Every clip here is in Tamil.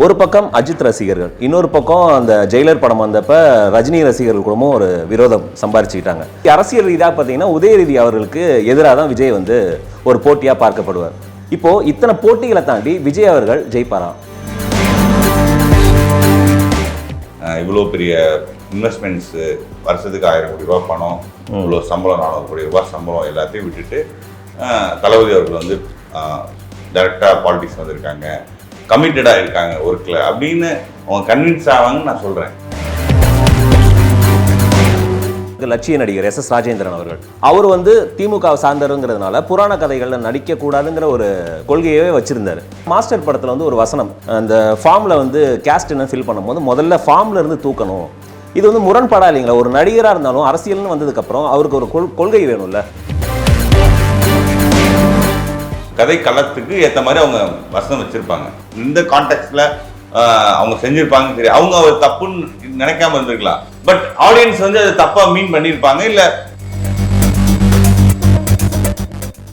ஒரு பக்கம் அஜித் ரசிகர்கள் இன்னொரு பக்கம் அந்த ஜெயிலர் படம் வந்தப்ப ரஜினி ரசிகர்கள் கூடவும் ஒரு விரோதம் சம்பாரிச்சுக்கிட்டாங்க. அரசியல் ரீதியாக பார்த்தீங்கன்னா உதயநிதி அவர்களுக்கு எதிராக தான் விஜய் வந்து ஒரு போட்டியாக பார்க்கப்படுவார். இப்போ இத்தனை போட்டிகளை தாண்டி விஜய் அவர்கள் ஜெயிப்பாராம் இவ்வளோ பெரிய இன்வெஸ்ட்மெண்ட்ஸு வருஷத்துக்கு ஆயிரம் கோடி ரூபாய் பணம் இவ்வளோ சம்பளம் நானூறு கோடி ரூபாய் சம்பளம் எல்லாத்தையும் விட்டுட்டு தளபதி அவர்கள் வந்து டைரெக்டாக பாலிடிக்ஸ் வந்திருக்காங்க. கமிட்டடாக இருக்காங்க ஒர்க்கில் அப்படின்னு அவங்க கன்வின்ஸ் ஆவாங்கன்னு நான் சொல்கிறேன் லட்சிய நடிகர் எஸ் எஸ் ராஜேந்திரன் அவர்கள். அவர் வந்து திமுக சார்ந்தருங்கிறதுனால புராண கதைகளில் நடிக்க கூடாதுங்கிற ஒரு கொள்கையவே வச்சிருந்தார். மாஸ்டர் படத்தில் வந்து ஒரு வசனம் அந்த ஃபார்மில் வந்து கேஸ்ட் என்ன ஃபில் பண்ணும்போது முதல்ல ஃபார்மில் இருந்து தூக்கணும். இது வந்து முரண்பாடாக இல்லைங்களா ஒரு நடிகராக இருந்தாலும் அரசியல்னு வந்ததுக்கப்புறம் அவருக்கு ஒரு கொள்- கொள்கை வேணும்ல. கதை களத்துக்கு ஏற்ற மாதிரி அவங்க வசனம் வச்சுருப்பாங்க. இந்த கான்டெக்ட்ல அவங்க செஞ்சிருப்பாங்க சரி அவங்க அவர் தப்புன்னு நினைக்காம இருந்திருக்கலாம். பட் ஆடியன்ஸ் வந்து அதை தப்பா மீன் பண்ணியிருப்பாங்க இல்லை?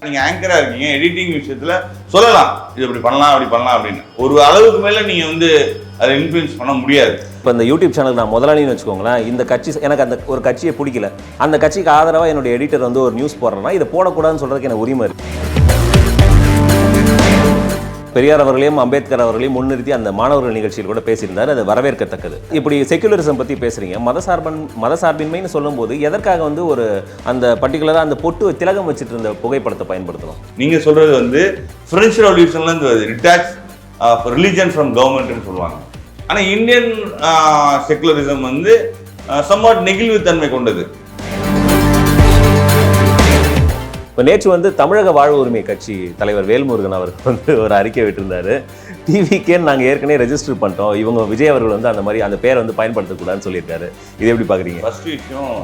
நீங்க ஆங்கரா இருக்கீங்க எடிட்டிங் விஷயத்துல சொல்லலாம். இது இப்படி பண்ணலாம் அப்படி பண்ணலாம் அப்படின்னு. ஒரு அளவுக்கு மேல நீங்க வந்து அதை இன்ஃப்ளூயன்ஸ் பண்ண முடியாது. இப்போ இந்த யூடியூப் சேனல் நான் முதலாளின்னு வச்சுக்கோங்களேன் இந்த கட்சி எனக்கு அந்த ஒரு கட்சியை பிடிக்கல. அந்த கட்சிக்கு ஆதரவாக என்னுடைய எடிட்டர் வந்து ஒரு நியூஸ் போடுறேன்னா இதை போடக்கூடாதுன்னு சொல்றதுக்கு எனக்கு உரிமை இருக்கு. பெரியார் அவர்களையும் அம்பேத்கர் அவர்களையும் முன்னிறுத்தி அந்த மாணவர்கள் நிகழ்ச்சியில் கூட பேசியிருந்தார். அது வரவேற்கத்தக்கது. இப்படி செக்குலரிசம் பற்றி பேசுகிறீங்க மதசார்பன் மதசார்பின்மைன்னு சொல்லும்போது எதற்காக வந்து ஒரு அந்த பர்டிகுலராக அந்த பொட்டு திலகம் வச்சுட்டு இருந்த புகைப்படத்தை பயன்படுத்தணும் நீங்கள் சொல்கிறது வந்து பிரெஞ்சு ரெவல்யூஷன்லேருந்து ரிட்டாக்ஸ் ஆஃப் ரிலீஜன் ஃப்ரம் கவர்மெண்ட்னு சொல்லுவாங்க. ஆனால் இந்தியன் செக்குலரிசம் வந்து uh, சம்வாட் நெகிழ்வுத்தன்மை கொண்டது. இப்போ நேற்று வந்து தமிழக வாழ்வு உரிமை கட்சி தலைவர் வேல்முருகன் அவருக்கு வந்து ஒரு அறிக்கை விட்டிருந்தாரு. டிவிக்கேன்னு நாங்கள் ஏற்கனவே ரெஜிஸ்டர் பண்ணிட்டோம். இவங்க விஜய் அவர்கள் வந்து அந்த மாதிரி அந்த பேரை வந்து பயன்படுத்தக்கூடாதுன்னு சொல்லியிருக்காரு. இது எப்படி பார்க்குறீங்க? ஃபர்ஸ்ட் விஷயம்.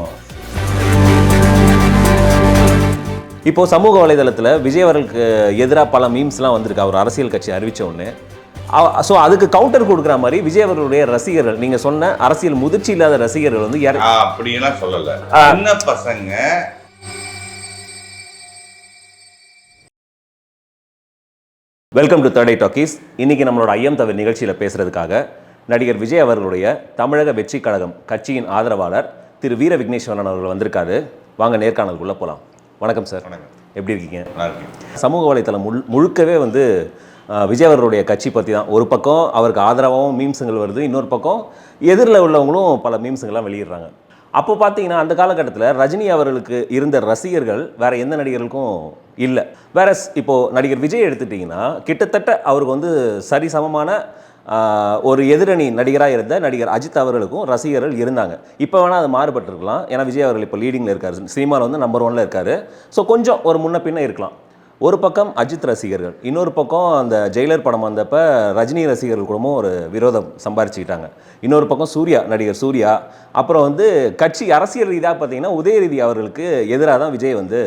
இப்போ சமூக வலைதளத்தில் விஜய் அவர்களுக்கு எதிராக பல மீம்ஸ்லாம் வந்திருக்கு. அவர் அரசியல் கட்சி அறிவிச்ச உடனே. ஸோ அதுக்கு கவுண்டர் கொடுக்குற மாதிரி விஜய் அவர்களுடைய ரசிகர்கள் நீங்கள் சொன்ன அரசியல் முதிர்ச்சி இல்லாத ரசிகர்கள் வந்து அப்படியெல்லாம் சொல்லல. பசங்க welcome to third eye talkies இன்னைக்கு நம்மளோட ஐயம் தவிர நிகழ்ச்சியில் பேசுறதுக்காக நடிகர் விஜய் அவர்களுடைய தமிழக வெற்றி கழகம் கட்சியின் ஆதரவாளர் திரு வீர விக்னேஸ்வரன் அவர்கள் வந்திருக்காரு. வாங்க நேர்காணலுக்குள்ளே போகலாம் வணக்கம் சார். வணக்கம். எப்படி இருக்கீங்க? நல்லா சமூக வலைத்தளம் முழு முழுக்கவே வந்து விஜய் அவர்களுடைய கட்சி பற்றி தான். ஒரு பக்கம் அவருக்கு ஆதரவாகவும் மீம்ஸுங்கள் வருது இன்னொரு பக்கம் எதிரில் உள்ளவங்களும் பல மீம்ஸுங்கள்லாம் வெளியிடுறாங்க. அப்போ பார்த்தீங்கன்னா அந்த காலகட்டத்தில் ரஜினி அவர்களுக்கு இருந்த ரசிகர்கள் வேறு எந்த நடிகர்களுக்கும் இல்லை. வேற இப்போது நடிகர் விஜய் எடுத்துட்டிங்கன்னா கிட்டத்தட்ட அவருக்கு வந்து சரிசமமான ஒரு எதிரணி நடிகராக இருந்த நடிகர் அஜித் அவர்களுக்கும் ரசிகர்கள் இருந்தாங்க. இப்போ வேணால் அது மாறுபட்டிருக்கலாம். ஏன்னா விஜய் அவர்கள் இப்போ லீடிங்கில் இருக்கார். சினிமாவில் வந்து நம்பர் ஒன்ல இருக்கார். ஸோ கொஞ்சம் ஒரு முன்ன பின்ன இருக்கலாம். ஒரு பக்கம் அஜித் ரசிகர்கள் இன்னொரு பக்கம் அந்த ஜெயிலர் படம் வந்தப்ப ரஜினி ரசிகர்கள் கூடவும் ஒரு விரோதம் சம்பாரிச்சுக்கிட்டாங்க. இன்னொரு பக்கம் சூர்யா நடிகர் சூர்யா. அப்புறம் வந்து கட்சி அரசியல் ரீதியாக பார்த்தீங்கன்னா உதயநிதி அவர்களுக்கு எதிராக தான் விஜய் வந்து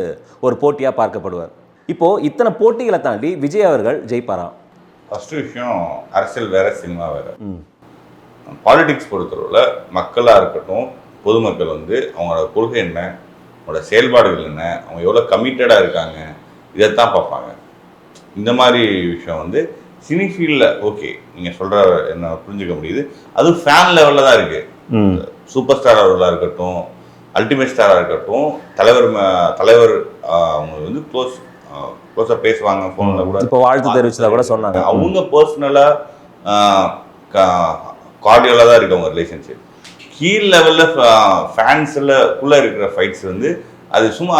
ஒரு போட்டியாக பார்க்கப்படுவார். இப்போது இத்தனை போட்டிகளை தாண்டி விஜய் அவர்கள் ஜெயிப்பாராம் ஃபர்ஸ்ட் விஷயம் அரசியல் வேற சினிமா வேற. பாலிடிக்ஸ் பொறுத்தளவில் மக்களாக இருக்கட்டும் பொதுமக்கள் வந்து அவங்களோட கொள்கை என்ன அவங்களோட செயல்பாடுகள் என்ன அவங்க எவ்வளோ கமிட்டடாக இருக்காங்க இதைத்தான் பார்ப்பாங்க. இந்த மாதிரி விஷயம் வந்து சினி ஃபீல்டில் ஓகே நீங்கள் சொல்கிற என்ன புரிஞ்சுக்க முடியுது. அதுவும் ஃபேன் லெவலில் தான் இருக்குது சூப்பர் ஸ்டார் அவர்களாக இருக்கட்டும் அல்டிமேட் ஸ்டாராக இருக்கட்டும் தலைவர் தலைவர் அவங்க வந்து க்ளோஸ் க்ளோஸாக பேசுவாங்க ஃபோனில் கூட. இப்போ வாழ்த்து தெரிவிச்சதா கூட சொன்னாங்க. அவங்க பர்சனலாக கார்டியலாக தான் இருக்கு அவங்க ரிலேஷன்ஷிப் கீழ் லெவலில் ஃபேன்ஸில் குள்ளே இருக்கிற ஃபைட்ஸ் வந்து அது சும்மா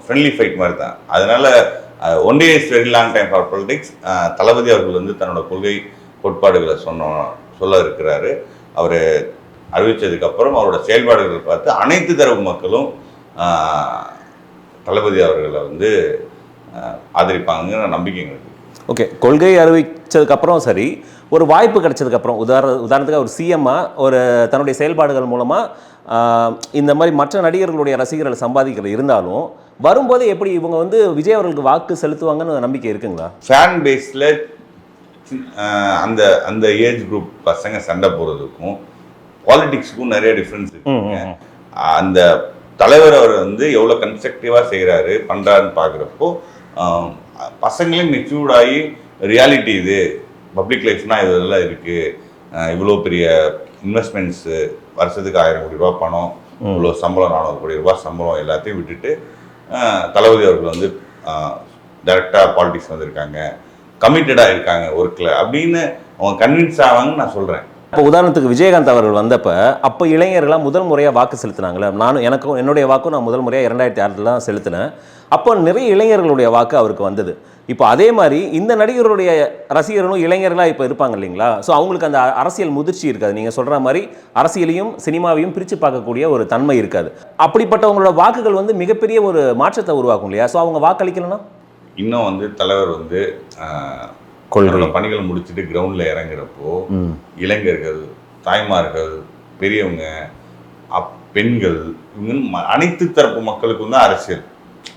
ஃப்ரெண்ட்லி ஃபைட் மாதிரி தான் அதனால் one day is very long time for politics Thalapathy அவர்கள் வந்து தன்னோட கொள்கை கோட்பாடுகளை சொன்ன சொல்ல இருக்கிறாரு. அவர் அறிவித்ததுக்கப்புறம் அவரோட செயல்பாடுகளை பார்த்து அனைத்து தரப்பு மக்களும் தளபதி அவர்களை வந்து ஆஹ், ஆதரிப்பாங்கங்கிற நம்பிக்கை எங்களுக்கு ஓகே கொள்கை அறிவித்ததுக்கப்புறம் சரி ஒரு வாய்ப்பு கிடைச்சதுக்கப்புறம் உதாரண உதாரணத்துக்கு அவர் சிஎம்மா ஒரு தன்னுடைய செயல்பாடுகள் மூலமாக இந்த மாதிரி மற்ற நடிகர்களுடைய ரசிகர்கள் சம்பாதிக்கிறது இருந்தாலும் வரும்போது எப்படி இவங்க வந்து விஜய் அவர்களுக்கு வாக்கு செலுத்துவாங்கன்னு நம்பிக்கை இருக்குங்களா? ஃபேன் பேஸில் அந்த அந்த ஏஜ் குரூப் பசங்க சண்டை போடுறதுக்கும் பாலிடிக்ஸுக்கும் நிறைய டிஃப்ரென்ஸ் இருக்குங்க அந்த தலைவர் அவர் வந்து எவ்வளோ கன்ஸ்ட்ரக்டிவாக செய்கிறாரு பண்ணுறாருன்னு பார்க்குறப்போ பசங்களே மெச்சூர்ட் ஆகி ரியாலிட்டி இது பப்ளிக் லைஃப்னா இதெல்லாம் இருக்குது இவ்வளோ பெரிய இன்வெஸ்ட்மெண்ட்ஸு வருஷத்துக்கு ஆயிரம் கோடி ரூபா பணம் இவ்வளோ சம்பளம் நானூறு கோடி ரூபாய் சம்பளம் எல்லாத்தையும் விட்டுட்டு தளபதி அவர்கள் வந்து டைரெக்டாக பாலிடிக்ஸ் வந்திருக்காங்க கமிட்டடாக இருக்காங்க ஒர்க்கில் அப்படின்னு அவங்க கன்வின்ஸ் ஆவாங்கன்னு நான் சொல்கிறேன் இப்போ உதாரணத்துக்கு விஜயகாந்த் அவர்கள் வந்தப்போ அப்போ இளைஞர்களாக முதல் முறையாக வாக்கு செலுத்தினாங்களே நானும் எனக்கும் என்னுடைய வாக்கும் நான் முதல் முறையாக இரண்டாயிரத்தி ஆறில் தான் செலுத்தினேன். அப்போ நிறைய இளைஞர்களுடைய வாக்கு அவருக்கு வந்தது. இப்போ அதே மாதிரி இந்த நடிகருடைய ரசிகர்களும் இளைஞர்களாக இப்போ இருப்பாங்க இல்லைங்களா? ஸோ அவங்களுக்கு அந்த அரசியல் முதிர்ச்சி இருக்காது. நீங்கள் சொல்கிற மாதிரி அரசியலையும் சினிமாவையும் பிரித்து பார்க்கக்கூடிய ஒரு தன்மை இருக்காது. அப்படிப்பட்டவங்களோட வாக்குகள் வந்து மிகப்பெரிய ஒரு மாற்றத்தை உருவாக்கும் இல்லையா? ஸோ அவங்க வாக்களிக்கலன்னா இன்னும் வந்து தலைவர் வந்து கொள்கை. பணிகளை முடிச்சுட்டு கிரவுண்டில் இறங்குறப்போ இளைஞர்கள் தாய்மார்கள் பெரியவங்க அப் பெண்கள் இவங்க ம- அனைத்து தரப்பு மக்களுக்கும் தான் அரசியல்.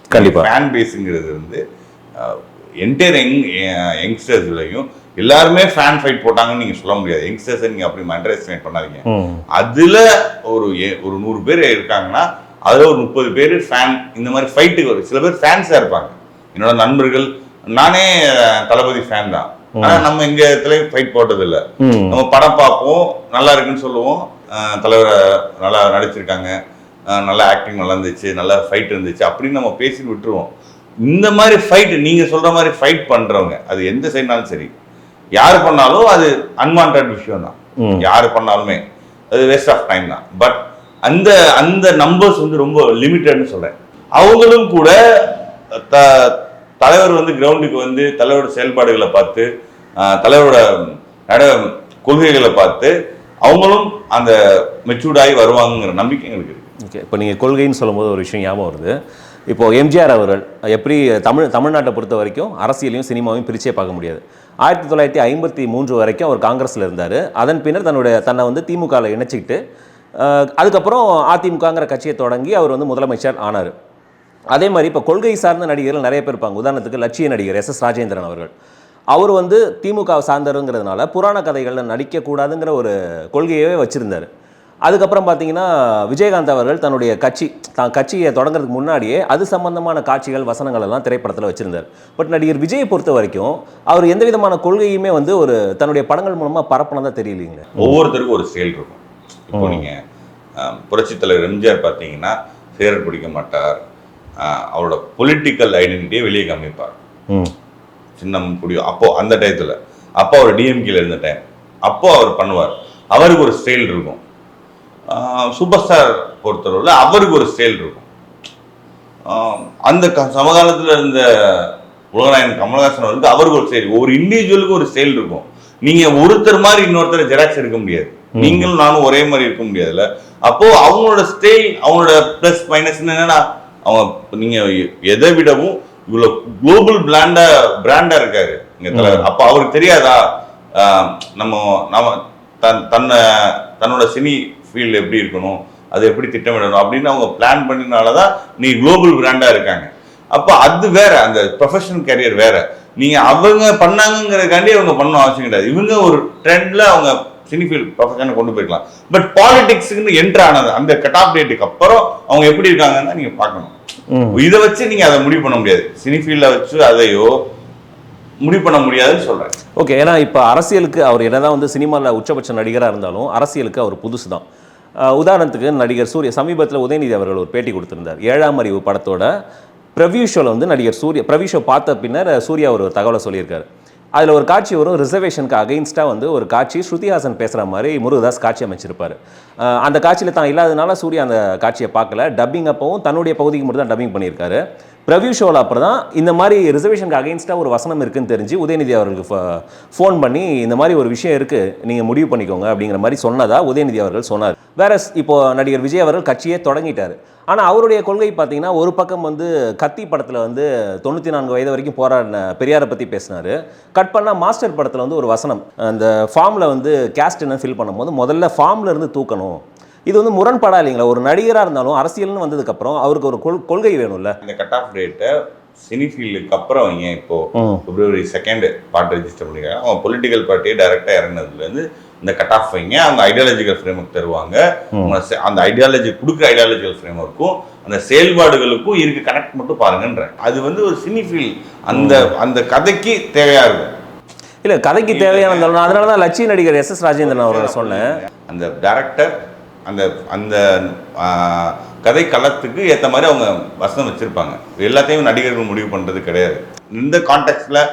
கண்டிப்பா. ஃபேன் பேஸுங்கிறது வந்து என்டையர் யங் யங்ஸ்டர்ஸ்லையும் எல்லாருமே ஃபேன் ஃபைட் போட்டாங்கன்னு நீங்கள் சொல்ல முடியாது. யங்ஸ்டர்ஸை நீங்கள் அப்படி அண்டர் எஸ்டிமேட் பண்ணாதீங்க அதுல ஒரு ஒரு நூறு பேர் இருக்காங்கன்னா அதுல ஒரு முப்பது பேர் ஃபேன் இந்த மாதிரி ஃபைட்டுக்கு வரும். சில பேர் ஃபேன்ஸா இருப்பாங்க. என்னோட நண்பர்கள் நானே தளபதி ஃபேன் தான். ஆனா நம்ம எங்க இடத்துல ஃபைட் போட்டது இல்ல நம்ம படம் பார்ப்போம் நல்லா இருக்குன்னு சொல்லுவோம். தலைவரை நல்லா நடிச்சிருக்காங்க. நல்லா ஆக்டிங் நல்லா இருந்துச்சு நல்லா ஃபைட் இருந்துச்சு அப்படின்னு நம்ம பேசி விட்டுருவோம். இந்த மாதிரி ஃபைட் நீங்க சொல்ற மாதிரி ஃபைட் பண்றவங்க அது எந்த சைட்னாலும் சரி யார் பண்ணாலும் அது அன்வான்ட் விஷயம் தான். யார் பண்ணாலுமே அது வேஸ்ட் ஆஃப் டைம் தான். பட் அந்த அந்த நம்பர்ஸ் வந்து ரொம்ப லிமிட்டட்னு சொல்றேன். அவங்களும் கூட த தலைவர் வந்து கிரவுண்டுக்கு வந்து தலைவரோட செயல்பாடுகளை பார்த்து தலைவரோட நட கொள்கைகளை பார்த்து அவங்களும் அந்த மெச்சூர்டாகி வருவாங்கங்கிற நம்பிக்கை எங்களுக்கு இருக்கு. ஓகே இப்போ நீங்கள் கொள்கைன்னு சொல்லும்போது ஒரு விஷயம் ஞாபகம் வருது. இப்போது எம்ஜிஆர் அவர்கள் எப்படி தமிழ் தமிழ்நாட்டை பொறுத்த வரைக்கும் அரசியலையும் சினிமாவையும் பிரிச்சே பார்க்க முடியாது. ஆயிரத்தி தொள்ளாயிரத்தி ஐம்பத்தி மூன்று வரைக்கும் அவர் காங்கிரஸில் இருந்தார். அதன் பின்னர் தன்னுடைய தன்னை வந்து திமுகவில் இணைச்சிக்கிட்டு அதுக்கப்புறம் அதிமுகங்கிற கட்சியை தொடங்கி அவர் வந்து முதலமைச்சர் ஆனார். அதே மாதிரி இப்போ கொள்கை சார்ந்த நடிகர்கள் நிறைய பேர் இருப்பாங்க. உதாரணத்துக்கு லட்சிய நடிகர் எஸ். எஸ். ராஜேந்திரன் அவர்கள். அவர் வந்து திமுக சார்ந்தருங்கிறதுனால புராண கதைகளில் நடிக்கக்கூடாதுங்கிற ஒரு கொள்கையவே வச்சுருந்தார். அதுக்கப்புறம் பார்த்தீங்கன்னா விஜயகாந்த் அவர்கள் தன்னுடைய கட்சி தான் கட்சியை தொடங்குறதுக்கு முன்னாடியே அது சம்பந்தமான காட்சிகள் வசனங்கள் எல்லாம் திரைப்படத்தில் வச்சுருந்தார். பட் நடிகர் விஜயை பொறுத்த வரைக்கும் அவர் எந்த விதமான கொள்கையுமே வந்து ஒரு தன்னுடைய படங்கள் மூலமாக பரப்புனதா தெரியலீங்களே. ஒவ்வொருத்தருக்கும் ஒரு ஸ்டைல் இருக்கும். இப்போ நீங்க ஆஹ், புரட்சித் தலைவர் எம்ஜிஆர் பார்த்தீங்கன்னா சிகரெட் பிடிக்க மாட்டார். அவரோட பொலிட்டிக்கல் ஐடென்டிட்டியை வெளியே காமிப்பார். ம். சின்னம் குடியோ அப்போ அந்த டயத்தில் அப்போ அவர் டிஎம்கேல இருந்த டைம் அப்போ அவர் பண்ணுவார். அவருக்கு ஒரு ஸ்டைல் இருக்கும். சூப்பர் ஸ்டார் பொறுத்தளவில் அவருக்கு ஒரு ஸ்டைல் இருக்கும். அந்த க- சமகாலத்தில் இருந்த உலகநாயகன் கமலஹாசன் அவருக்கு அவருக்கு ஒரு ஸ்டைல் ஒரு இண்டிவிஜுவலுக்கு ஒரு ஸ்டைல் இருக்கும். நீங்க ஒருத்தர் மாதிரி இன்னொருத்தர் ஜெராக்ஸ் எடுக்க முடியாது. நீங்களும் நானும் ஒரே மாதிரி இருக்க முடியாதுல்ல. அப்போ அவங்களோட ஸ்டைல் அவங்களோட ப்ளஸ் மைனஸ் என்னன்னா அவங்க நீங்க எதை விடவும் இவ்வளவு குளோபல் பிராண்டா பிராண்டா இருக்காரு. இங்க தலைவர் அப்போ அவருக்கு தெரியாதா? நம்ம நம்ம தன் தன்னை தன்னோட சினி ஃபீல்டு எப்படி இருக்கணும் அது எப்படி திட்டமிடணும் அப்படின்னு அவங்க பிளான் பண்ணினால தான் நீ குளோபல் பிராண்டா இருக்காங்க. அப்போ அது வேற அந்த ப்ரொஃபஷனல் கேரியர் வேற. நீங்க அவங்க பண்ணாங்கங்கிறதுக்காண்டி அவங்க பண்ண அவசியம் கிடையாது. இவங்க ஒரு ட்ரெண்ட்ல அவங்க சினி ஃபீல்ட் ப்ரொஃபஷனை கொண்டு போய்க்கலாம். பட் பாலிடிக்ஸுக்குன்னு என்ட்ரு ஆனது அந்த கட் ஆஃப் டேட்டுக்கு அப்புறம் அவங்க எப்படி இருக்காங்கன்னு நீங்க பார்க்கணும். இதை வச்சு நீங்க அதை முடிவு பண்ண முடியாது. சினி ஃபீல்ட வச்சு அதையோ முடிவு பண்ண முடியாதுன்னு சொல்றேன். ஓகே ஏன்னா இப்போ அரசியலுக்கு அவர் என்னதான் வந்து சினிமாவில் உச்சபட்ச நடிகராக இருந்தாலும் அரசியலுக்கு அவர் புதுசு தான் உதாரணத்துக்கு நடிகர் சூர்யா சமீபத்தில் உதயநிதி அவர்கள் ஒரு பேட்டி கொடுத்திருந்தார். ஏழாம் அறிவு படத்தோட ப்ரவ்யூ ஷோவில் வந்து நடிகர் சூர்யா ப்ரவ்யூ ஷோ பார்த்த பின்னர் சூர்யா ஒரு தகவலை சொல்லியிருக்காரு. அதில் ஒரு காட்சி வரும் ரிசர்வேஷனுக்கு அகைன்ஸ்டாக வந்து ஒரு காட்சி ஸ்ருதிஹாசன் பேசுகிற மாதிரி முருகதாஸ் காட்சி அமைச்சிருப்பார். அந்த காட்சியில் தான் இல்லாதனால சூர்யா அந்த காட்சியை பார்க்கல. டப்பிங் அப்பவும் தன்னுடைய பகுதிக்கு மட்டும் தான் டப்பிங் பண்ணியிருக்காரு. ரிவ்யூ ஷோவில் அப்புறம் தான் இந்த மாதிரி ரிசர்வேஷனுக்கு அகைன்ஸ்டாக ஒரு வசனம் இருக்குன்னு தெரிஞ்சு உதயநிதி அவர்களுக்கு ஃபோன் பண்ணி இந்த மாதிரி ஒரு விஷயம் இருக்குது நீங்கள் முடிவு பண்ணிக்கோங்க அப்படிங்கிற மாதிரி சொன்னதாக உதயநிதி அவர்கள் சொன்னார். வேற இப்போ நடிகர் விஜய் அவர்கள் கட்சியே தொடங்கிட்டார். ஆனால் அவருடைய கொள்கை பார்த்தீங்கன்னா ஒரு பக்கம் வந்து கத்தி படத்தில் வந்து தொண்ணூற்றி நான்கு வயது வரைக்கும் போராடின பெரியாரை பற்றி பேசினார். கட் பண்ணால் மாஸ்டர் படத்தில் வந்து ஒரு வசனம் அந்த ஃபார்மில் வந்து கேஸ்ட் என்ன ஃபில் பண்ணும்போது முதல்ல ஃபார்ம்ல இருந்து தூக்கணும். இது வந்து முரண்பாடா இல்லைங்களா? ஒரு நடிகராக இருந்தாலும் அரசியல்னு வந்ததுக்கப்புறம் அவருக்கு ஒரு கொள் கொள்கை வேணும்ல. இந்த கட் ஆஃப் டேட்டை சினி ஃபீல்டுக்கு அப்புறம் ஏன் இப்போ. பிப்ரவரி செகண்ட் பார்ட் ரெஜிஸ்டர் பண்ணிருக்காங்க. அவங்க பொலிட்டிக்கல் பார்ட்டியை டைரெக்டாக இறங்கினதுலேருந்து இந்த கட் ஆஃப் வைங்க. அவங்க ஐடியாலஜிக்கல் ஃப்ரேம் ஒர்க் தருவாங்க அவங்க அந்த ஐடியாலஜி கொடுக்குற ஐடியாலஜிக்கல் ஃப்ரேம் ஒர்க்கும் அந்த செயல்பாடுகளுக்கும் இருக்கு. கனெக்ட் மட்டும் பாருங்கன்றேன். அது வந்து ஒரு சினி ஃபீல் அந்த அந்த கதைக்கு தேவையா இருக்கும். இல்ல கதைக்கு தேவையான நான் அதனால தான் லட்சிய நடிகர் எஸ் எஸ் ராஜேந்திரன் அவரை சொன்னேன். அந்த டைரக்டர் அந்த அந்த கதை களத்துக்கு ஏற்ற மாதிரி அவங்க வசனம் வச்சிருப்பாங்க. எல்லாத்தையும் நடிகர்கள் முடிவு பண்றது கிடையாது. இந்த கான்டெக்ட்ல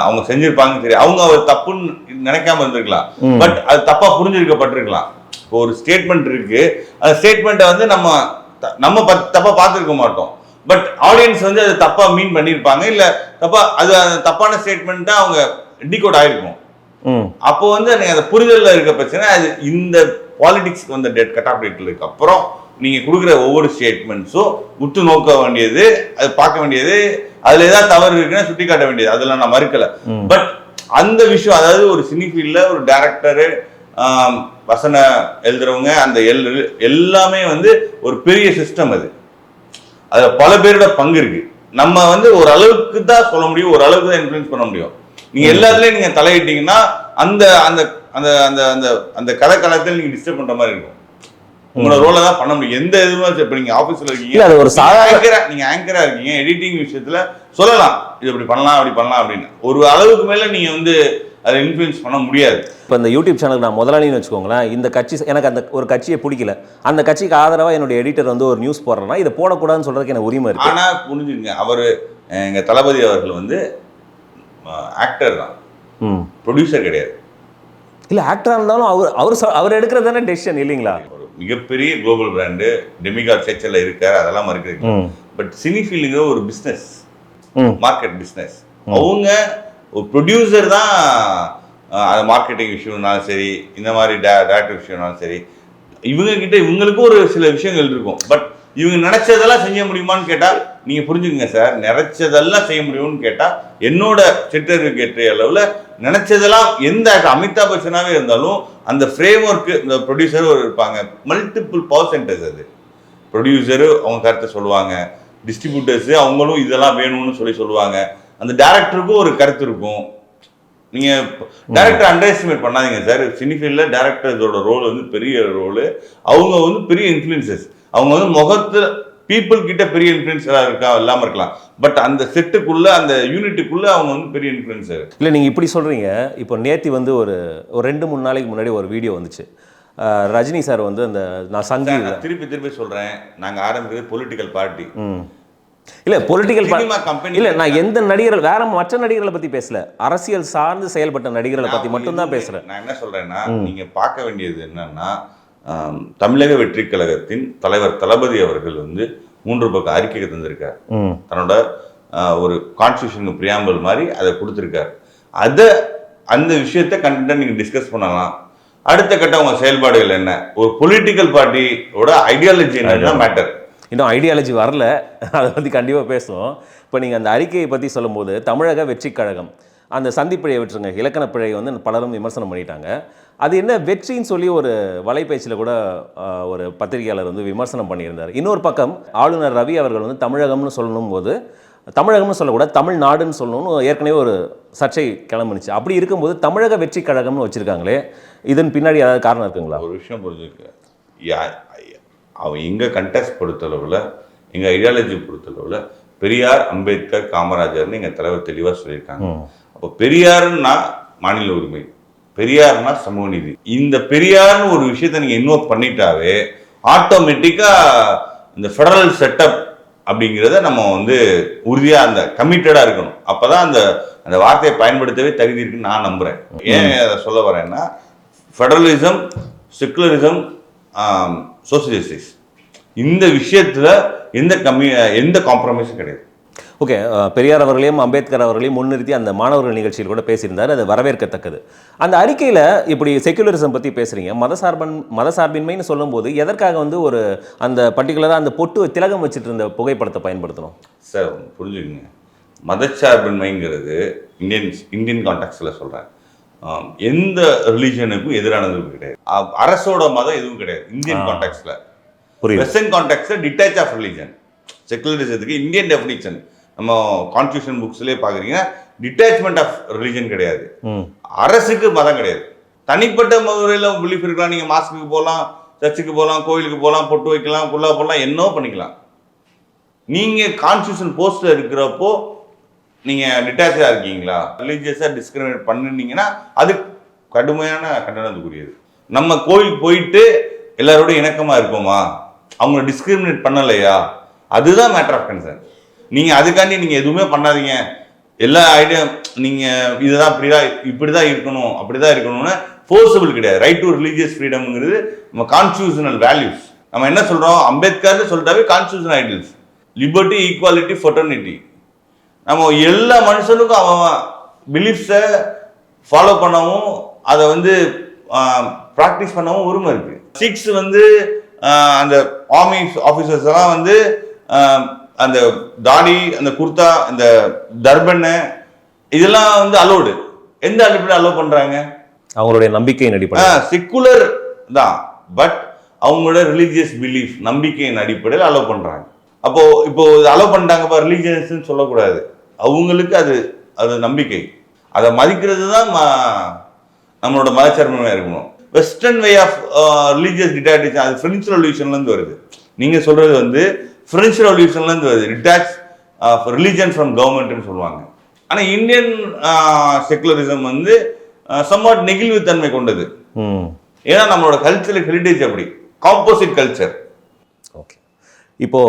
அவங்க செஞ்சிருப்பாங்க சரி அவங்க அவர் தப்புன்னு நினைக்காம இருந்திருக்கலாம். பட் அது தப்பா புரிஞ்சிருக்கப்பட்டிருக்கலாம். இப்போ ஒரு ஸ்டேட்மெண்ட் இருக்கு. அந்த ஸ்டேட்மெண்ட்டை வந்து நம்ம நம்ம ப- தப்பா பார்த்துருக்க மாட்டோம். பட் ஆடியன்ஸ் வந்து அது தப்பா மீன் பண்ணியிருப்பாங்க. இல்ல தப்பா அது தப்பான ஸ்டேட்மெண்ட்டா அவங்க டிகோட் ஆயிருக்கும். ம் அப்போ வந்து நீங்க அந்த புரிதல்ல இருக்க பிரச்சனை அது இந்த பாலிடிக்ஸ்க்கு வந்த டெட் கட் ஆஃப் டேட்களுக்கு அப்புறம் நீங்க கொடுக்குற ஒவ்வொரு ஸ்டேட்மெண்ட்ஸும் உற்று நோக்க வேண்டியது அது பார்க்க வேண்டியது அதுல ஏதாவது தவறு இருக்குன்னா சுட்டி காட்ட வேண்டியது அதெல்லாம் நான் மறுக்கல. பட் அந்த விஷயம் அதாவது ஒரு சினி ஃபீல்ட்ல ஒரு டேரக்டரு வசன எழுதுறவங்க அந்த எல் எல்லாமே வந்து ஒரு பெரிய சிஸ்டம் அது. அதுல பல பேரோட பங்கு இருக்கு. நம்ம வந்து ஒரு அளவுக்கு தான் சொல்ல முடியும் ஒரு அளவுக்கு தான் இன்ஃப்ளூயன்ஸ் பண்ண முடியும். நீங்க எல்லாத்துலயும் நீங்க தலையிட்டீங்கன்னா அந்த அந்த அந்த அந்த அந்த அந்த கதைக்களத்தில் நீங்க டிஸ்டர்ப் பண்ற மாதிரி இருக்கும். உங்களோட ரோலை தான் பண்ண முடியும். எந்த இதுவும் இப்ப நீங்க ஆபீஸ்ல இருக்கீங்க அது ஒரு ஆங்கரா நீங்க ஆங்கரா இருக்கீங்க எடிட்டிங் விஷயத்துல சொல்லலாம். இது இப்படி பண்ணலாம் அப்படி பண்ணலாம் அப்படின்னு. ஒரு அளவுக்கு மேல நீங்க வந்து அதை இன்ஃப்ளூயன்ஸ் பண்ண முடியாது. இப்போ இந்த யூடியூப் சேனலுக்கு நான் முதலாளின்னு வச்சுக்கோங்களேன் இந்த கட்சி எனக்கு அந்த ஒரு கட்சியை பிடிக்கல. அந்த கட்சிக்கு ஆதரவாக என்னுடைய எடிட்டர் வந்து ஒரு நியூஸ் போடுறேன்னா இதை போடக்கூடாதுன்னு சொல்றதுக்கு எனக்கு உரிமை இருக்கு. ஆனா புரிஞ்சுங்க அவரு அஹ், எங்க தளபதி அவர்கள் வந்து ஆக்டர் தான். ம். ப்ரொடியூசர் கிடையாது. இல்லை ஆக்டராக இருந்தாலும் அவர் அவர் அவர் எடுக்கிறது தானே டெசிஷன் இல்லைங்களா? ஒரு மிகப்பெரிய குளோபல் பிராண்டு டெமிகாட் செச்சல்ல இருக்கார் அதெல்லாம் மறுக்கிறீங்க ம். பட் சினி ஃபீல்டுங்கிற ஒரு பிஸ்னஸ் மார்க்கெட் பிஸ்னஸ் அவங்க ஒரு ப்ரொடியூசர் தான் அது மார்க்கெட்டிங் விஷயம்னாலும் சரி இந்த மாதிரி டேரக்டர் விஷயம்னாலும் சரி இவங்க கிட்ட இவங்களுக்கும் ஒரு சில விஷயங்கள் இருக்கும். பட் இவங்க நினைச்சதெல்லாம் செய்ய முடியுமான்னு கேட்டா நீங்க புரிஞ்சுக்கங்க சார் நினைச்சதெல்லாம் செய்ய முடியும்னு கேட்டா என்னோட ஏற்ற அளவுல நினைச்சதெல்லாம் எந்த அமிதாப் பச்சனாவே இருந்தாலும் அந்த ஃப்ரேம் ஒர்க்கு இந்த ப்ரொடியூசர் ஒரு இருப்பாங்க. மல்டிபிள் பவர் சென்டர்ஸ் அது ப்ரொடியூசரு அவங்க கருத்தை சொல்லுவாங்க. டிஸ்ட்ரிபியூட்டர்ஸு அவங்களும் இதெல்லாம் வேணும்னு சொல்லி சொல்லுவாங்க. அந்த டேரக்டருக்கும் ஒரு கருத்து இருக்கும். நீங்க டேரக்டர் அண்டர் எஸ்டிமேட் பண்ணாதீங்க சார். சினிஃபீல்டில் டேரக்டர்ஸோட ரோல் வந்து பெரிய ரோல் அவங்க வந்து பெரிய இன்ஃப்ளூயன்சஸ் அவங்க வந்து முகத்துல பீப்புள் கிட்ட பெரிய இன்ஃப்ளூயன்ஸராக இருக்கா? இல்லாம இருக்கலாம். பட் அந்த செட்டுக்குள்ள அந்த யூனிட்டுக்குள்ள அவங்க வந்து பெரிய இன்ஃப்ளூயன்சர் இல்லை நீங்கள் இப்படி சொல்கிறீங்க இப்போ நேத்தி வந்து ஒரு ஒரு ரெண்டு மூணு நாளைக்கு முன்னாடி ஒரு வீடியோ வந்துச்சு. ரஜினி சார் வந்து அந்த நான் சங்கி திருப்பி திருப்பி சொல்றேன். நாங்க ஆரம்பிக்கிறது பொலிட்டிக்கல் பார்ட்டி இல்லை பொலிட்டிக்கல் கம்பெனி இல்லை நான் எந்த நடிகர்கள் வேற மற்ற நடிகர்களை பற்றி பேசல. அரசியல் சார்ந்து செயல்பட்ட நடிகர்களை பற்றி மட்டும்தான் பேசுகிறேன் நான் என்ன சொல்றேன்னா நீங்க பார்க்க வேண்டியது என்னன்னா தமிழக வெற்றி கழகத்தின் தலைவர் தளபதி அவர்கள் வந்து மூன்று பக்கம் அறிக்கை தந்திருக்கார். தன்னோட ஒரு கான்ஸ்டியூஷனுக்கு பிரியாம்பல் மாதிரி அதை கொடுத்துருக்காரு. அதை அந்த விஷயத்தை கண்டிப்பாக நீங்க டிஸ்கஸ் பண்ணலாம். அடுத்த கட்ட உங்க செயல்பாடுகள் என்ன? ஒரு பொலிட்டிக்கல் பார்ட்டியோட ஐடியாலஜி என்ன? மேட்டர் இன்னும் ஐடியாலஜி வரல. அதை பற்றி கண்டிப்பாக பேசுவோம். இப்போ நீங்கள் அந்த அறிக்கையை பற்றி சொல்லும்போது தமிழக வெற்றி கழகம் அந்த சந்திப்பிழையை விட்டுருங்க. இலக்கண பிழை வந்து பலரும் விமர்சனம் பண்ணிட்டாங்க. அது என்ன வெற்றின்னு சொல்லி ஒரு வலைபேச்சில் கூட ஒரு பத்திரிகையாளர் வந்து விமர்சனம் பண்ணியிருந்தார். இன்னொரு பக்கம் ஆளுநர் ரவி அவர்கள் வந்து தமிழகம்னு சொல்லணும் போது தமிழகம்னு சொல்லக்கூடாது தமிழ்நாடுன்னு சொல்லணும்னு ஏற்கனவே ஒரு சர்ச்சை கிளம்புனுச்சு. அப்படி இருக்கும்போது தமிழக வெற்றி கழகம்னு வச்சுருக்காங்களே இதன் பின்னாடி ஏதாவது காரணம் இருக்குங்களா? ஒரு விஷயம் புரிஞ்சுக்க. அவன் எங்க கண்டெஸ்ட் பொறுத்தளவில் எங்க ஐடியாலஜி பொறுத்தளவில் பெரியார் அம்பேத்கர் காமராஜர்னு எங்க தலைவர் தெளிவா சொல்லியிருக்காங்க. அப்போ பெரியாருன்னா மாநில உரிமை. பெரியார்னா சமூக நீதி. இந்த பெரியார்னு ஒரு விஷயத்தை நீங்க இன்வோட் பண்ணிட்டாவே ஆட்டோமேட்டிக்கா இந்த ஃபெடரல் செட்டப் அப்படிங்கிறத நம்ம வந்து உறுதியா அந்த கமிட்டடா இருக்கணும். அப்பதான் அந்த அந்த வார்த்தையை பயன்படுத்தவே தகுதி இருக்குன்னு நான் நம்புறேன். ஏன் அதை சொல்ல வரேன்னா ஃபெடரலிசம் செக்குலரிசம் சோசியலிஸ்டிக்ஸ் இந்த விஷயத்துல எந்த கம்மி எந்த காம்ப்ரமைஸும் கிடையாது. ஓகே பெரியார் அவர்களையும் அம்பேத்கர் அவர்களையும் முன்னிறுத்தி அந்த மாணவர்கள் நிகழ்ச்சியில் கூட பேசியிருந்தார். அது வரவேற்கத்தக்கது. அந்த அறிக்கையில் இப்படி செக்குலரிசம் பற்றி பேசுகிறீங்க மதசார்பன் மதசார்பின்மைன்னு சொல்லும்போது எதற்காக வந்து ஒரு அந்த பர்டிகுலராக அந்த பொட்டு திலகம் வச்சுட்டு இருந்த புகைப்படத்தை பயன்படுத்தணும்? சார் புரிஞ்சுக்கங்க. மதச்சார்பின்மைங்கிறது இந்தியன் இந்தியன் கான்டெக்ட்ல சொல்றேன். ஆம், எந்த ரிலீஜனுக்கும் எதிரானது கிடையாது. அரசோட மதம் எதுவும் கிடையாது. இந்தியன் புரியுது. வெஸ்டர்ன் கான்டெக்ட்ல டிட்டாச் ஆஃப் ரிலீஜன் செக்குலரிசத்துக்கு இந்தியன் டெஃபினிஷன் நம்ம கான்ஸ்டியூஷன் புக்ஸ்லேயே பார்க்குறீங்கன்னா டிட்டாச்மெண்ட் ஆஃப் ரிலீஜன் கிடையாது. அரசுக்கு மதம் கிடையாது. தனிப்பட்ட முறையில் பிலீஃப் இருக்கலாம். நீங்கள் மாஸ்க்கு போகலாம் சர்ச்சுக்கு போகலாம் கோயிலுக்கு போகலாம் பொட்டு வைக்கலாம் குல்லா போடலாம் என்னோ பண்ணிக்கலாம். நீங்கள் கான்ஸ்டியூஷன் போஸ்ட்டில் இருக்கிறப்போ நீங்கள் டிட்டாச்சாக இருக்கீங்களா? ரிலீஜியஸாக டிஸ்கிரிமினேட் பண்ணுனீங்கன்னா அது கடுமையான கண்டனத்துக்குரியது. நம்ம கோயில் போயிட்டு எல்லாரோடையும் இணக்கமாக இருப்போமா? அவங்கள டிஸ்கிரிமினேட் பண்ணலையா? அதுதான் மேட்டர் ஆஃப் கன்சர்ன் நீங்கள் அதுக்காண்டி நீங்கள் எதுவுமே பண்ணாதீங்க. எல்லா ஐடியா நீங்கள் இதுதான் இப்படிதான் இப்படி தான் இருக்கணும் அப்படி தான் இருக்கணும்னு ஃபோர்ஸபிள் கிடையாது. ரைட் டு ரிலீஜியஸ் ஃப்ரீடம்ங்கிறது நம்ம கான்ஸ்டியூஷனல் வேல்யூஸ் நம்ம என்ன சொல்கிறோம் அம்பேத்கர்னு சொல்லிட்டாவே constitution ideals liberty equality fraternity நம்ம எல்லா மனுஷனுக்கும் அவன் பிலீஃப்ஸை ஃபாலோ பண்ணவும் அதை வந்து ப்ராக்டிஸ் பண்ணவும் உரிமை இருக்குது சிக்ஸ் வந்து அந்த ஆர்மி ஆஃபீஸர்ஸ் எல்லாம் வந்து அந்த தாடி அந்த குர்தா அந்த தர்பன்னு இதெல்லாம் வந்து அலோடு எந்த அடிப்படையில் அலோவ் பண்றாங்க? அவங்களுடைய நம்பிக்கையின் அடிப்படையில். செக்குலர் தான். பட் அவங்களோட ரிலீஜியஸ் பிலீஃப் நம்பிக்கையின் அடிப்படையில் அலோவ் பண்றாங்க. அப்போ இப்போ அலோவ் பண்ணிட்டாங்கப்பா ரிலீஜியஸ்ன்னு சொல்லக்கூடாது. அவங்களுக்கு அது அது நம்பிக்கை. அதை மதிக்கிறது தான் நம்மளோட மதச்சார்புமையாக இருக்கணும். Western way of religious tradition அது ஃப்ரெஞ்ச் ரெவல்யூஷன்லேருந்து வருது. நீங்கள் சொல்றது வந்து ஃப்ரெஞ்ச் ரெவல்யூஷன்லேருந்து வருது டிட்டாச் ஆஃப் ரிலீஜன் ஃப்ரம் கவர்மெண்ட்னு சொல்லுவாங்க. ஆனால் இந்தியன் செக்குலரிசம் வந்து சம்வாட் நெகிழ்வுத்தன்மை கொண்டது. ம். ஏன்னா நம்மளோட கல்ச்சரல் ஹெரிடேஜ் அப்படி காம்போசிட் கல்ச்சர் ஓகே இப்போ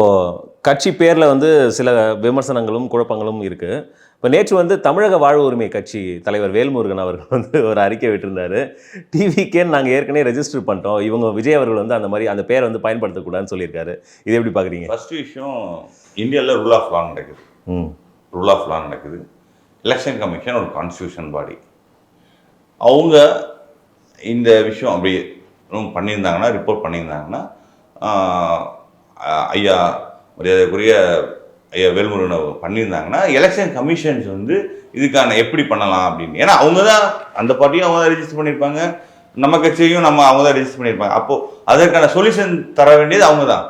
கட்சி பேரில் வந்து சில விமர்சனங்களும் குழப்பங்களும் இருக்கு. இப்போ நேற்று வந்து தமிழக வாழ்வு உரிமை கட்சி தலைவர் வேல்முருகன் அவர்கள் வந்து ஒரு அறிக்கை விட்டிருந்தாரு. டிவிக்கேன்னு நாங்கள் ஏற்கனவே ரெஜிஸ்டர் பண்ணிட்டோம். இவங்க விஜய் அவர்கள் வந்து அந்த மாதிரி அந்த பேரை வந்து பயன்படுத்தக்கூடாதுன்னு சொல்லியிருக்காரு. இது எப்படி பார்க்குறீங்க ஃபர்ஸ்ட் விஷயம் இந்தியாவில் ரூல் ஆஃப் லா நடக்குது. ம். ரூல் ஆஃப் லா நடக்குது. எலெக்ஷன் கமிஷன் ஒரு கான்ஸ்டியூஷன் பாடி அவங்க இந்த விஷயம் அப்படி பண்ணியிருந்தாங்கன்னா ரிப்போர்ட் பண்ணியிருந்தாங்கன்னா ஐயா மரியாதைக்குரிய வேல்முருகன் பண்ணியிருந்தாங்கன்னா எலெக்ஷன் கமிஷன்ஸ் வந்து இதுக்கான எப்படி பண்ணலாம் அப்படின்னு. ஏன்னா அவங்க தான் அந்த பார்ட்டியும் அவங்க தான் ரெஜிஸ்டர் பண்ணியிருப்பாங்க. நம்ம கட்சியையும் நம்ம அவங்க தான் ரெஜிஸ்டர் பண்ணியிருப்பாங்க. அப்போது அதற்கான சொல்யூஷன் தர வேண்டியது அவங்க தான்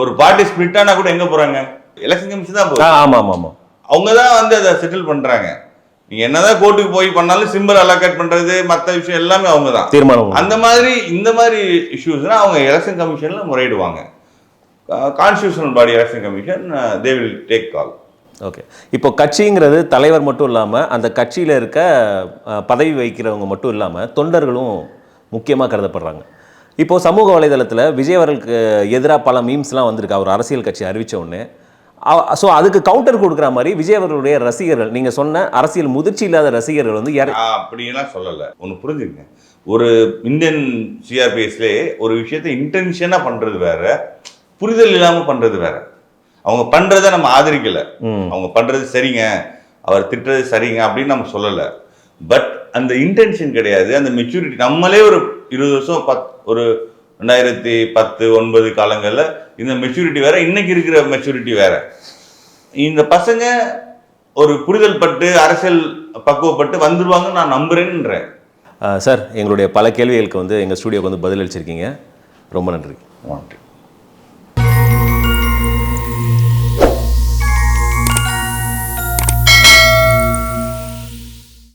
ஒரு பார்ட்டி ஸ்பிளிட் ஆனால் கூட எங்கே போகிறாங்க எலெக்ஷன் கமிஷன் தான் ஆ ஆமாம் ஆமாம் ஆமாம் அவங்க தான் வந்து அதை செட்டில் பண்றாங்க. நீங்க என்னதான் கோர்ட்டுக்கு போய் பண்ணாலும் சிம்பிள் அலோகேட் பண்றது மற்ற விஷயம் எல்லாமே அவங்க தான் தீர்மானம். அந்த மாதிரி இந்த மாதிரி இஷ்யூஸ்னா அவங்க எலெக்ஷன் கமிஷன்ல முறையிடுவாங்க. Constitutional body election commission they will take call okay இப்போ கட்சிங்கிறது தலைவர் மட்டும் இல்லாமல் அந்த கட்சியில் இருக்க அஹ், பதவி வகிக்கிறவங்க மட்டும் இல்லாமல் தொண்டர்களும் முக்கியமாக கருதப்படுறாங்க. இப்போ சமூக வலைதளத்தில் விஜய் அவர்களுக்கு எதிராக பல மீம்ஸ்லாம் வந்திருக்கு. அவர் அரசியல் கட்சி அறிவித்த உடனே. ஸோ அதுக்கு கவுண்டர் கொடுக்குற மாதிரி விஜய் அவர்களுடைய ரசிகர்கள் நீங்கள் சொன்ன அரசியல் முதிர்ச்சி இல்லாத ரசிகர்கள் வந்து யார் அப்படியெல்லாம் சொல்லலை. ஒன்று புரிஞ்சுக்கங்க. ஒரு இந்தியன் சிஆர்பிஎஸ்லேயே ஒரு விஷயத்தை இன்டென்ஷனாக பண்றது வேற. புரிதல் இல்லாமல் பண்றது வேற. அவங்க பண்றதை நம்ம ஆதரிக்கல. அவங்க பண்றது சரிங்க. அவர் திட்டுறது சரிங்க அப்படின்னு நம்ம சொல்லலை. பட் அந்த இன்டென்ஷன் கிடையாது. அந்த மெச்சூரிட்டி நம்மளே ஒரு இருபது வருஷம் பத் ஒரு ரெண்டாயிரத்தி பத்து ஒன்பது காலங்களில் இந்த மெச்சூரிட்டி வேற. இன்னைக்கு இருக்கிற மெச்சூரிட்டி வேற. இந்த பசங்க ஒரு புரிதல் பட்டு அரசியல் பக்குவப்பட்டு வந்துருவாங்கன்னு நான் நம்புறேன்றேன். சார் எங்களுடைய பல கேள்விகளுக்கு வந்து எங்கள் ஸ்டூடியோக்கு வந்து பதிலளிச்சிருக்கீங்க. ரொம்ப நன்றி. நன்றி.